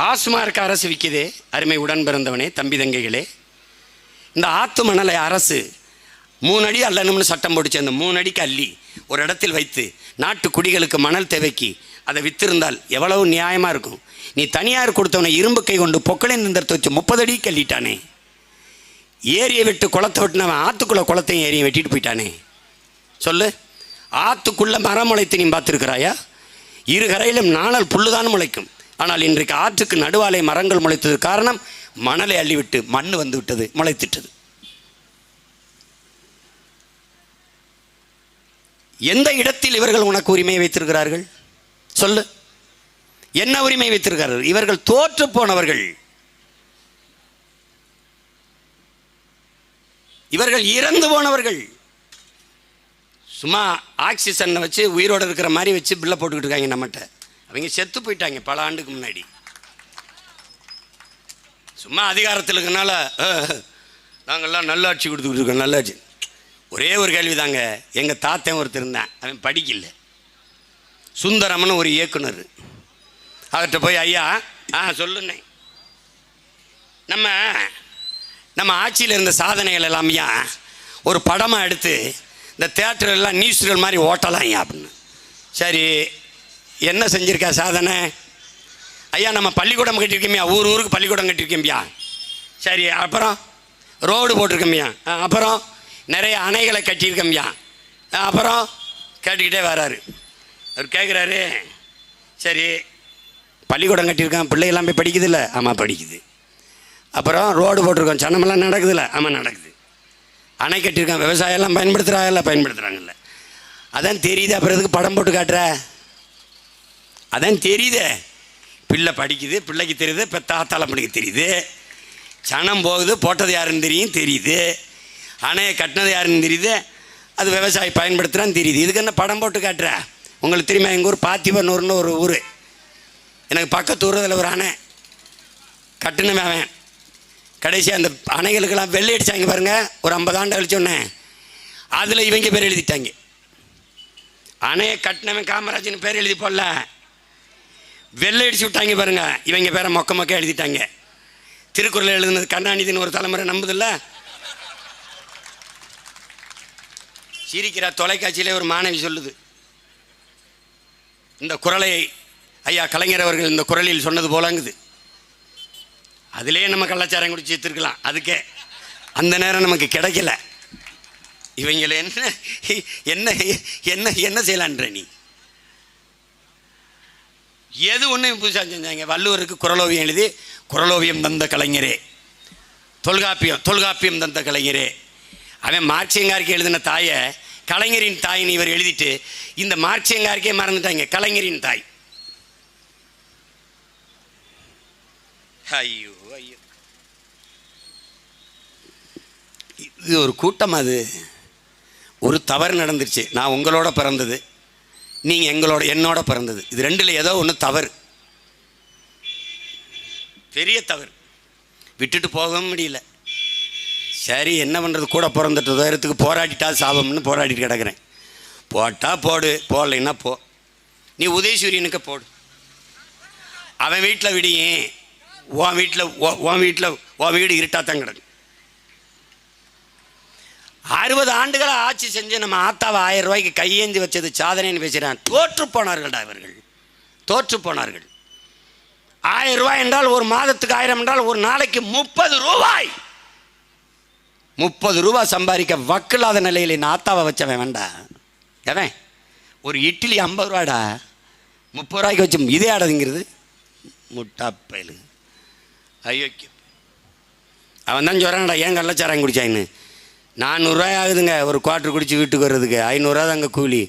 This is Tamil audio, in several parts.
டாஸ்மார்க் அரசு விற்கிதே அருமை உடன் பிறந்தவனே தம்பி தங்கைகளே. இந்த ஆத்து மணலை அரசு மூணு அடி அல்லணும்னு சட்டம் போட்டுச்சு. அந்த மூணு அடிக்கு அள்ளி ஒரு இடத்தில் வைத்து நாட்டு குடிகளுக்கு மணல் தேவைக்கு அதை வித்திருந்தால் எவ்வளவு நியாயமாக இருக்கும். நீ தனியார் கொடுத்தவனை இரும்பு கை கொண்டு பொக்களின் நின்றத்தை வச்சு முப்பது அடி கள்ளிட்டானே. ஏரியை விட்டு குளத்தை வெட்டினவன் ஆற்றுக்குள்ளே குளத்தையும் ஏரியை வெட்டிட்டு போயிட்டானே. சொல்லு. ஆற்றுக்குள்ளே மரம் முளைத்து நீ பார்த்துருக்கிறாயா? இரு கரையிலும் நாணல் புல்லுதான் முளைக்கும். ஆனால் இன்றைக்கு ஆற்றுக்கு நடுவாலை மரங்கள் முளைத்தது காரணம் மணலை அள்ளிவிட்டு மண் வந்து விட்டது முளைத்திட்டது. எந்த இடத்தில் இவர்கள் உனக்கு உரிமை வைத்திருக்கிறார்கள்? சொல்லு. என்ன உரிமை வைத்திருக்கிறார்கள்? இவர்கள் தோற்று போனவர்கள். இவர்கள் இறந்து போனவர்கள். சும்மா ஆக்சிஜனை வச்சு உயிரோடு இருக்கிற மாதிரி வச்சு பில்லை போட்டுக்கிட்டு இருக்காங்க நம்மகிட்ட. அவங்க செத்து போயிட்டாங்க பல ஆண்டுக்கு முன்னாடி. சும்மா அதிகாரத்தில் இருக்கனால நாங்கள்லாம் நல்லாட்சி கொடுத்துக்கிட்டு இருக்கோம் நல்லாட்சி. ஒரே ஒரு கேள்வி தாங்க எங்கள் தாத்தன் ஒருத்தர் இருந்தான் அவன் படிக்கல. சுந்தரம்னு ஒரு இயக்குனர். அவர்கிட்ட போய் ஐயா ஆ சொல்லுண்ணே. நம்ம நம்ம ஆட்சியில் இருந்த சாதனைகள் எல்லாமையா ஒரு படமாக எடுத்து இந்த தேட்டர் எல்லாம் நியூஸ்கள் மாதிரி ஓட்டலாம் ஐயா அப்படின்னு. சரி என்ன செஞ்சுருக்கா சாதனை? ஐயா நம்ம பள்ளிக்கூடம் கட்டியிருக்கோம்யா ஊர் ஊருக்கு பள்ளிக்கூடம் கட்டியிருக்கோம்யா சரி அப்புறம்? ரோடு போட்டிருக்கோம்யா. ஆ, அப்புறம்? நிறைய அணைகளை கட்டியிருக்கோம்யா. ஆ, அப்புறம்? கேட்டுக்கிட்டே வராரு. அவர் கேட்குறாரு சரி பள்ளிக்கூடம் கட்டியிருக்கான். பிள்ளைகள்லாம் போய் படிக்குதுல்ல? ஆமாம் படிக்குது. அப்புறம் ரோடு போட்டிருக்கோம். சனமெல்லாம் நடக்குதுல்ல? ஆமாம் நடக்குது. அணை கட்டியிருக்கான். விவசாயம்லாம் பயன்படுத்துகிறாங்கல்ல பயன்படுத்துகிறாங்கல்ல அதான் தெரியுது அப்புறம் எதுக்கு படம் போட்டு காட்டுற? அதான் தெரியுதே. பிள்ளை படிக்குது பிள்ளைக்கு தெரியுது இப்போ தாத்தால பிள்ளைக்கு தெரியுது. சனம் போகுது போட்டது யாருன்னு தெரியும் தெரியுது. அணையை கட்டினது யாருன்னு தெரியுது அது விவசாயி பயன்படுத்துகிறான்னு தெரியுது. இதுக்கு என்ன படம் போட்டு காட்டுற? உங்களுக்கு தெரியுமா? எங்கள் ஊர் பாத்திபனூர்னு ஒரு ஊர். எனக்கு பக்கத்து ஊர் அதில் ஒரு அணை. கட்டினமே அவன். கடைசி அந்த அணைகளுக்கெல்லாம் வெள்ளை அடித்தாங்க பாருங்கள் ஒரு ஐம்பது ஆண்டு கழிச்சோன்னே அதில் இவங்க பேர் எழுதிட்டாங்க. அணையை கட்டினவன் காமராஜன் பேர் எழுதி போடல. வெள்ளை அடிச்சு விட்டாங்க பாருங்க. இவங்க பேரை மொக்க மொக்க எழுதிட்டாங்க. திருக்குறள் எழுதுனது கருணாநிதினு ஒரு தலைமுறை நம்புதில்ல? சிரிக்கிற தொலைக்காட்சியிலே ஒரு மாணவி சொல்லுது. இந்த குரலை ஐயா கலைஞர் அவர்கள் இந்த குரலில் சொன்னது போலங்குது. அதிலே நம்ம கள்ளச்சாரம் குடிச்சு எடுத்துருக்கலாம் அதுக்கே. அந்த நேரம் நமக்கு கிடைக்கல. இவங்கள என்ன என்ன என்ன என்ன செய்யலான்ற நீ? எது ஒன்றும் புதுசாக செஞ்சாங்க? வள்ளுவருக்கு குரலோவியம் எழுதி குரலோவியம் தந்த கலைஞரே. தொல்காப்பியம் தொல்காப்பியம் தந்த கலைஞரே. அவன் மார்க்சியங்காருக்கு எழுதின தாயை கலைஞரின் தாயின்னு இவர் எழுதிட்டு இந்த மார்க்சியங்காருக்கே மறந்துட்டாங்க கலைஞரின் தாய். ஐயோ ஐயோ. இது ஒரு கூட்டம் அது. ஒரு தவறு நடந்துருச்சு. நான் உங்களோட பிறந்தது. நீங்கள் எங்களோட என்னோட பிறந்தது. இது ரெண்டில் ஏதோ ஒன்று தவறு. பெரிய தவறு. விட்டுட்டு போகவும் முடியல. சரி என்ன பண்ணுறது கூட பிறந்துட்டு உயரத்துக்கு போராடிட்டா சாபம்னு போராடிட்டு கிடக்கிறேன். போட்டால் போடு போடலைன்னா போ. நீ உதயசூரியனுக்கு போடு. அவன் வீட்டில் விடியும் உன் வீட்டில் உன் வீட்டில் உன் வீடு இருட்டாத்தான் கிடக்கு. அறுபது ஆண்டுகளை ஆட்சி செஞ்சு நம்ம ஆத்தாவை ஆயிரம் ரூபாய்க்கு கையேந்தி வச்சது சாதனைன்னு பேசுகிறான். தோற்று போனார்கள்டா இவர்கள். தோற்று போனார்கள். ஆயிரம் ரூபாய் என்றால் ஒரு மாதத்துக்கு ஆயிரம் என்றால் ஒரு நாளைக்கு முப்பது ரூபாய். முப்பது ரூபாய் சம்பாதிக்க வக்கில்லாத நிலையில் நான் ஆத்தாவை வச்சவன் வேண்டா. எவன் ஒரு இட்லி ஐம்பது ரூபாடா முப்பது ரூபாய்க்கு வச்சு இதே ஆடாதுங்கிறது. முட்டாப்பயலு ஐயோக்கியம் அவன் தான் சொல்கிறான்டா ஏன் கள்ளச்சாரம் குடிச்சாயின்னு. நானூறுரூவாய் ஆகுதுங்க ஒரு குவாட்ரு குடிச்சு வீட்டுக்கு வர்றதுக்கு. ஐநூறுரூவா தாங்க கூலி.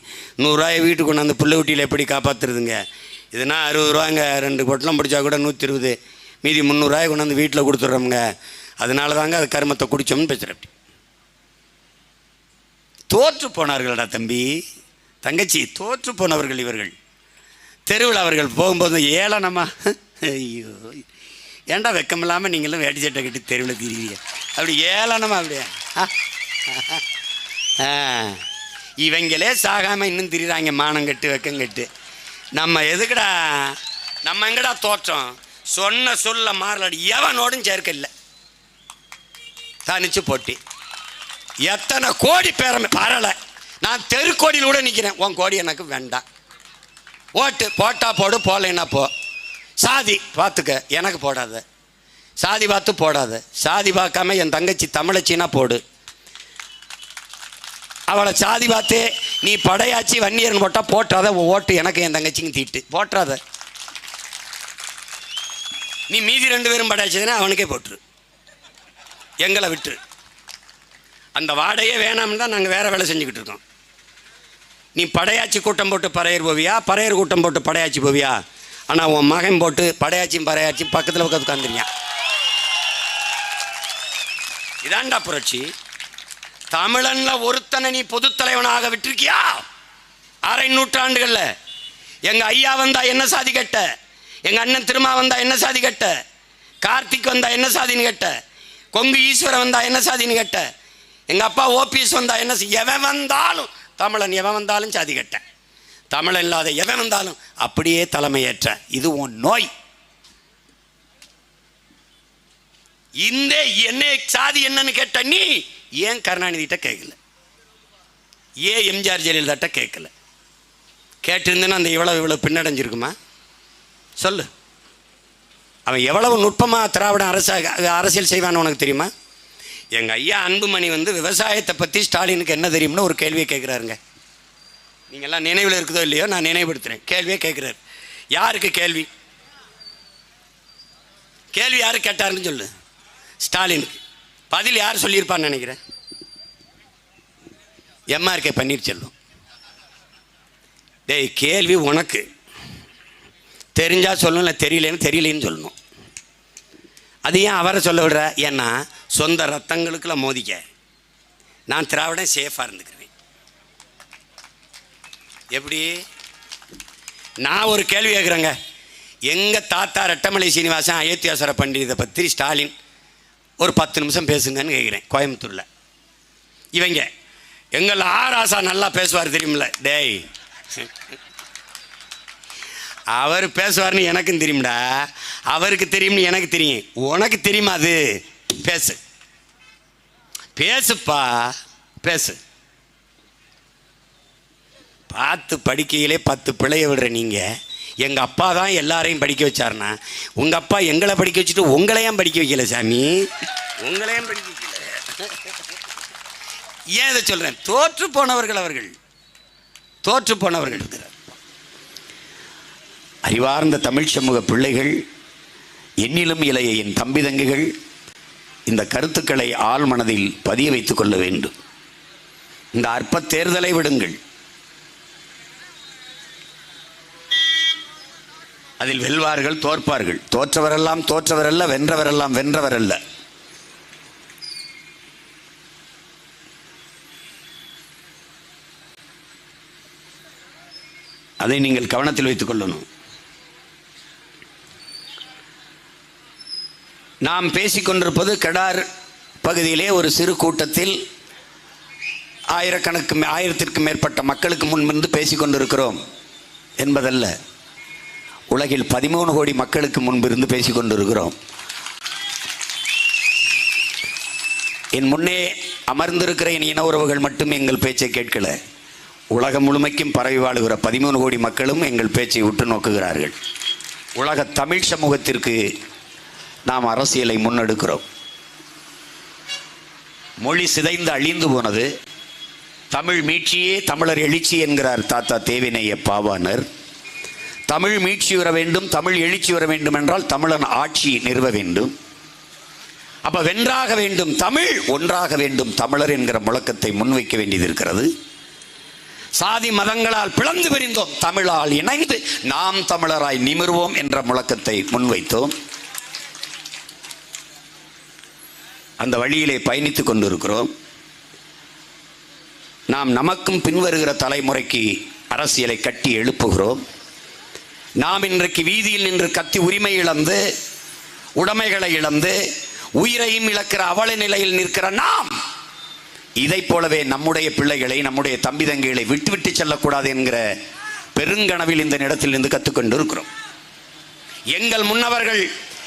நூறுரூவாயை வீட்டுக்கு கொண்டாந்து புள்ள ஊட்டியில் எப்படி காப்பாற்றுறதுங்க இதுனா அறுபது ரூபாங்க ரெண்டு பொட்டலம் பிடிச்சா கூட நூற்றி இருபது மீதி முந்நூறுரூவாய் கொண்டாந்து வீட்டில் கொடுத்துட்றோம்ங்க அதனால தாங்க அது கருமத்தை குடித்தோம்னு பேசுகிறேன் தோற்று போனார்களடா தம்பி. தங்கச்சி தோற்று போனவர்கள் இவர்கள். தெருவில் அவர்கள் போகும்போது ஏளனமா ஐயோ. ஏன்டா வெக்கமில்லாமல் நீங்களும் வேட்டி சட்டை கட்டி தெருவில் திரிவீங்க அப்படி ஏளனமா அப்படியே. ஆ. இவங்களே சாகாமல் இன்னும் திரிகிறாங்க மானம் கட்டு வெக்கம் கட்டு. நம்ம எதுக்குடா நம்ம எங்கடா தோற்றம்? சொன்ன சொல்ல மாறலாடி எவனோடும் சேர்க்க இல்லை தனிச்சு போட்டி. எத்தனை கோடி பேரமை பரலை. நான் தெருக்கோடியில் கூட நிற்கிறேன் உன் கோடி எனக்கு வேண்டாம். ஓட்டு போட்டா போடு போடலைன்னா போ. சாதி பார்த்துக்க. எனக்கு போடாத. சாதி பார்த்து போடாத. சாதி பார்க்காம என் தங்கச்சி தமிழச்சின்னா போடு. அவளை சாதி பார்த்து நீ படையாச்சி வன்னியர்னு போட்டால் போட்டாத ஓட்டு எனக்கு என் தங்கச்சிங்க தீட்டு. போட்டுறாத நீ மீதி ரெண்டு பேரும் படையாச்சதுன்னா அவனுக்கே போட்டுரு. எங்களை விட்டுரு. அந்த வாடகையே வேணாம்னு தான் நாங்கள் வேறு வேலை செஞ்சுக்கிட்டு இருக்கோம். நீ படையாச்சி கூட்டம் போட்டு பறையர் போவியா? பறையர் கூட்டம் போட்டு படையாச்சி போவியா? ஆனால் உன் மகன் போட்டு படையாச்சியும் பறையாச்சியும் பக்கத்தில் பக்கத்து உட்காந்துருங்க இதாண்டா புரட்சி. தமிழன்ல ஒருத்தனை நீ பொது தலைவனாக விட்டிருக்கியா? அரை நூற்றாண்டுகள்ல. எங்க ஐயா வந்தா என்ன சாதி கட்ட? எங்க அண்ணன் திருமா வந்தா என்ன சாதி கட்ட? கார்த்திக் வந்தா என்ன சாதின்னு கேட்ட? கொங்கு ஈஸ்வரன் வந்தா என்ன சாதின்னு கேட்ட? எங்க அப்பா ஓபிஎஸ் வந்தா என்ன எவன் வந்தாலும் தமிழன் எவன் வந்தாலும் சாதி கட்ட. தமிழன் இல்லாத எவன் வந்தாலும் அப்படியே தலைமையேற்ற. இது உன் நோய். இந்த என்ன சாதி என்னன்னு கேட்ட நீ ஏன் கருணாநிதிட்ட கேட்கல? ஏன் எம்ஜிஆர் ஜெயலலிதாட்ட கேட்கல? கேட்டிருந்தேன்னா அந்த இவ்வளவு இவ்வளவு பின்னடைஞ்சிருக்குமா? சொல்லு. அவன் எவ்வளவு நுட்பமாக திராவிட அரசாக அரசியல் செய்வான்னு உனக்கு தெரியுமா? எங்கள் ஐயா அன்புமணி வந்து விவசாயத்தை பற்றி ஸ்டாலினுக்கு என்ன தெரியும்னு ஒரு கேள்வியை கேட்குறாருங்க. நீங்கள்லாம் நினைவில் இருக்குதோ இல்லையோ நான் நினைவுபடுத்துகிறேன் கேள்வியே கேட்குறாரு. யாருக்கு கேள்வி? கேள்வி யார் கேட்டாருன்னு சொல்லு. ஸ்டாலினுக்கு. பதில் யார் சொல்லியிருப்பான்னு நினைக்கிறேன்? எம்ஆர்கே பன்னீர்செல்வம். டேய் கேள்வி உனக்கு. தெரிஞ்சால் சொல்லணும் இல்லை தெரியலன்னு தெரியலன்னு சொல்லணும். அது ஏன் அவரை சொல்ல விடுற? ஏன்னா சொந்த ரத்தங்களுக்குள்ள மோதிக்க. நான் திராவிடம் சேஃபாக இருந்துக்கிறேன். எப்படி? நான் ஒரு கேள்வி கேட்குறேங்க. எங்கள் தாத்தா ரெட்டமலை சீனிவாசன் அயோத்தியாசர பண்டிதை பற்றி ஸ்டாலின் ஒரு பத்து நிமிஷம் பேசுங்கன்னு கேட்குறேன் கோயம்புத்தூரில். இவங்க எங்கள் ஆராசா நல்லா பேசுவார் தெரியுமில்ல? டேய். அவர் பேசுவார்னு எனக்கும் தெரியும்டா. அவருக்கு தெரியும்னு எனக்கு தெரியும். உனக்கு தெரியுமா அது? பேசு. பேசுப்பா. பேசு. பார்த்து படிக்கையிலே பத்து பிள்ளைய விடுற நீங்கள் எங்கள் அப்பா தான் எல்லாரையும் படிக்க வச்சாருண்ணா. உங்கள் அப்பா எங்களை படிக்க வச்சுட்டு உங்களையும் படிக்க வைக்கல சாமி? உங்களையும் படிக்க வைக்கல? ஏன் இதை சொல்கிறேன் தோற்று போனவர்கள் அவர்கள். தோற்று போனவர்கள் இருக்கிறார். அறிவார்ந்த தமிழ் சமூக பிள்ளைகள் எண்ணிலும் இளைய என் தம்பி தங்கைகள் இந்த கருத்துக்களை ஆழ் மனதில் பதிய வைத்துக் கொள்ள வேண்டும். இந்த அற்ப தேர்தலை விடுங்கள். அதில் வெல்வார்கள் தோற்பார்கள். தோற்றவரெல்லாம் தோற்றவரல்ல வென்றவரெல்லாம் வென்றவரல்ல. அதை நீங்கள் கவனத்தில் வைத்துக் கொள்ளணும். நாம் பேசிக்கொண்டிருப்பது கடார் பகுதியிலே ஒரு சிறு கூட்டத்தில் ஆயிரக்கணக்கு மே- ஆயிரத்திற்கும் மேற்பட்ட மக்களுக்கு முன்பிருந்து பேசிக்கொண்டிருக்கிறோம் என்பதல்ல. உலகில் பதிமூணு கோடி மக்களுக்கு முன்பிருந்து பேசிக்கொண்டிருக்கிறோம் என் முன்னே அமர்ந்திருக்கிற என் இன உறவுகள் மட்டும் எங்கள் பேச்சை கேட்கல. உலகம் முழுமைக்கும் பரவி வாழுகிற பதிமூணு கோடி மக்களும் எங்கள் பேச்சை உற்று நோக்குகிறார்கள். உலக தமிழ் சமூகத்திற்கு நாம் அரசியலை முன்னெடுக்கிறோம். மொழி சிதைந்து அழிந்து போனது தமிழ் மீட்சியே தமிழர் எழுச்சி என்கிறார் தாத்தா தேவினைய பாவானர் தமிழ் மீட்சி வர வேண்டும் தமிழ் எழுச்சி வர வேண்டும் என்றால் தமிழன் ஆட்சி நிறுவ வேண்டும். அப்ப வென்றாக வேண்டும் தமிழ் ஒன்றாக வேண்டும் தமிழர் என்கிற முழக்கத்தை முன்வைக்க வேண்டியது இருக்கிறது. சாதி மதங்களால் பிளந்து பிரிந்தோம் தமிழால் இணைந்து நாம் தமிழராய் நிமிர்வோம் என்ற முழக்கத்தை முன்வைத்தோம். அந்த வழியிலே பயணித்துக் கொண்டிருக்கிறோம். நாம் நமக்கும் பின்வருகிற தலைமுறைக்கு அரசியலை கட்டி எழுப்புகிறோம். நாம் இன்றைக்கு வீதியில் நின்று கத்தி உரிமை இழந்து உடைமைகளை இழந்து உயிரையும் இழக்கிற அவல நிலையில் நிற்கிற நாம் இதைப் போலவே நம்முடைய பிள்ளைகளை நம்முடைய தம்பி தங்கிகளை விட்டுவிட்டு செல்லக்கூடாது என்கிற பெருங்கனவில் இந்த இடத்தில் இருந்து கற்றுக்கொண்டு இருக்கிறோம் எங்கள் முன்னவர்கள்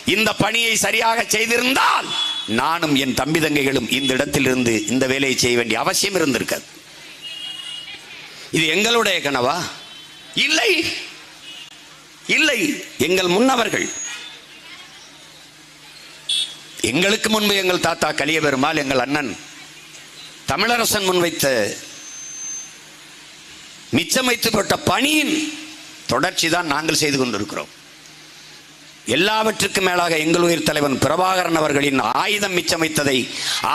இந்த பணியை சரியாக செய்திருந்தால் நானும் என் தம்பி தங்கைகளும் இந்த இடத்திலிருந்து இந்த வேலையை செய்ய வேண்டிய அவசியம் இருந்திருக்காது. இது எங்களுடைய கனவா? இல்லை. இல்லை எங்கள் முன்னவர்கள். எங்களுக்கு முன்பு எங்கள் தாத்தா கலிய பெருமாள் எங்கள் அண்ணன் தமிழரசன் முன்வைத்த மிச்சம் வைத்து பணியின் தொடர்ச்சி தான் நாங்கள் செய்து கொண்டிருக்கிறோம். எல்லாவற்றுக்கும் மேலாக எங்கள் உயிர் தலைவன் பிரபாகரன் அவர்களின் ஆயுதம் மிச்சம் வைத்ததை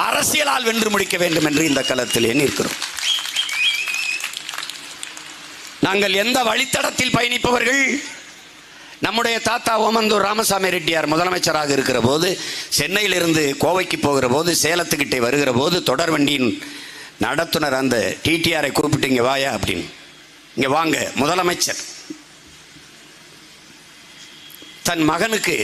அரசியலால் வென்று முடிக்க வேண்டும் என்று இந்த களத்திலே நிற்கிறோம் நாங்கள் எந்த வழித்தடத்தில் பயணிப்பவர்கள்? நம்முடைய தாத்தா ஓமந்தூர் ராமசாமி ரெட்டியார் முதலமைச்சராக இருக்கிற போது சென்னையிலிருந்து கோவைக்கு போகிற போது சேலத்துக்கிட்டே வருகிற போது தொடர் வண்டியின் நடத்துனர் அந்த டிடிஆரை கூப்பிட்டு இங்கே வாயா அப்படின்னு. இங்கே வாங்க முதலமைச்சர். தன் மகனுக்கு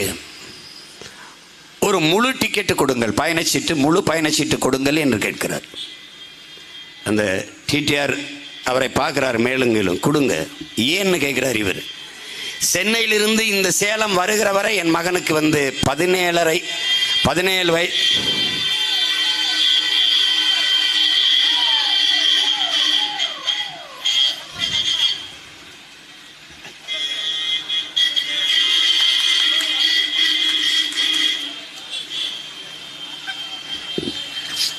ஒரு முழு டிக்கெட்டு கொடுங்கள் பயணச்சீட்டு முழு பயணச்சீட்டு கொடுங்கள் என்று கேட்கிறார். அந்த டிடிஆர் அவரை பார்க்குறார் மேலுங்களும் கொடுங்க. ஏன்னு கேட்குறார் இவர். சென்னையிலிருந்து இந்த சேலம் வருகிற வரை என் மகனுக்கு வந்து பதினேழரை பதினேழு வய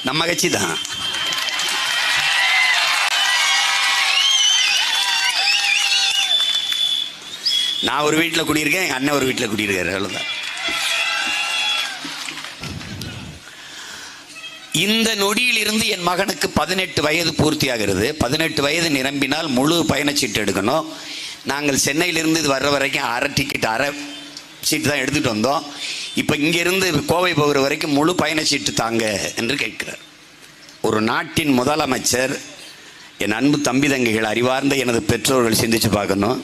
நம்ம கட்சி தான். நான் ஒரு வீட்டில் குடியிருக்கேன் எங்கள் அண்ணன் ஒரு வீட்டில் குடியிருக்காரு அவ்வளோதான் இந்த நொடியிலிருந்து என் மகனுக்கு பதினெட்டு வயது பூர்த்தியாகிறது. பதினெட்டு வயது நிரம்பினால் முழு பயணச்சீட்டு எடுக்கணும். நாங்கள் சென்னையிலிருந்து இது வர்ற வரைக்கும் அரை டிக்கெட் அரை சீட்டு தான் எடுத்துகிட்டு வந்தோம். இப்போ இங்கேருந்து கோவை போகிற வரைக்கும் முழு பயணச்சீட்டு தாங்க என்று கேட்கிறார். ஒரு நாட்டின் முதலமைச்சர் என் அன்பு தம்பி தங்கைகள் அறிவார்ந்த எனது பெற்றோர்கள் சிந்தித்து பார்க்கணும்.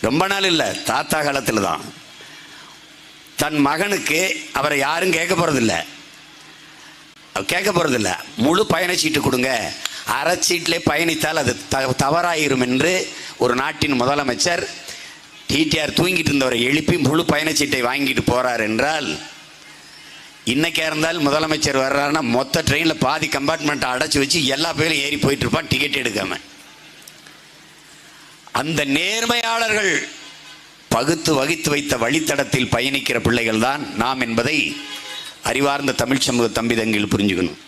ரொம்ப நாள் இல்லை தாத்தா காலத்தில் தான். தன் மகனுக்கு அவரை யாரும் கேட்க போகிறதில்ல கேட்க போகிறதில்ல முழு பயணச்சீட்டு கொடுங்க. அரை சீட்டிலே பயணித்தால் அது த தவறாயிரும் என்று ஒரு நாட்டின் முதலமைச்சர் டிடிஆர் தூங்கிட்டு இருந்தவரை எழுப்பி முழு பயணச்சீட்டை வாங்கிட்டு போகிறார் என்றால் இன்னைக்கா இருந்தால் முதலமைச்சர் வர்றாருன்னா மொத்த ட்ரெயினில் பாதி கம்பார்ட்மெண்ட்டை அடைச்சி வச்சு எல்லா பேரும் ஏறி போயிட்டு இருப்பான் டிக்கெட் எடுக்காமல் அந்த நேர்மையாளர்கள் பகுத்து வகித்து வைத்த வழித்தடத்தில் பயணிக்கிற பிள்ளைகள் தான் நாம் என்பதை அறிவார்ந்த தமிழ் சமூக தம்பி தங்கில் புரிஞ்சுக்கணும்.